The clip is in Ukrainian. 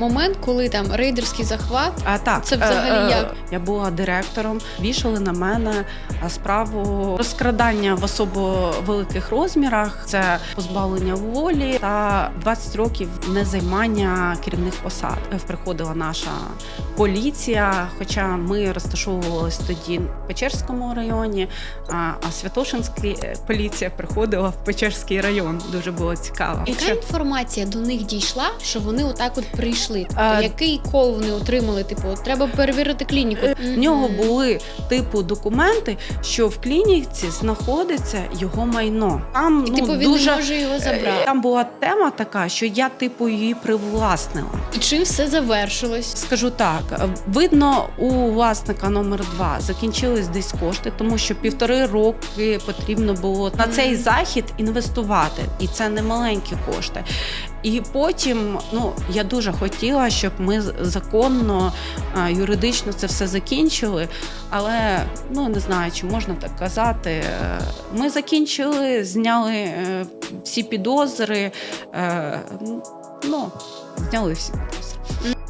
Момент, коли там рейдерський захват, А так, Це взагалі як? Я була директором. Вішали на мене е, справу розкрадання в особо великих розмірах. Це позбавлення волі та 20 років незаймання керівних посад. Е, Приходила наша поліція, хоча ми розташовувалися тоді в Печерському районі, а, а Святошинська поліція приходила в Печерський район. Дуже було цікаво. яка інформація до них дійшла, що вони отак от прийшли? Тобто, А- який кол вони отримали? Типу, от треба перевірити клініку. В нього були типу документи, що в клініці знаходиться його майно. Там І, ну, типу, він дуже не може його е, забрати. Там була тема така, що я типу її привласнила. І чим все завершилось? Скажу так, е, видно, у власника номер два закінчились десь кошти, тому що півтори роки потрібно було на цей захід інвестувати, і це не маленькі кошти. І потім, ну я дуже хотіла, щоб ми законно, е, юридично це все закінчили. Але ну не знаю, чи можна так казати. Е, Ми закінчили, зняли е, всі підозри. Ну, зняли всі підозри.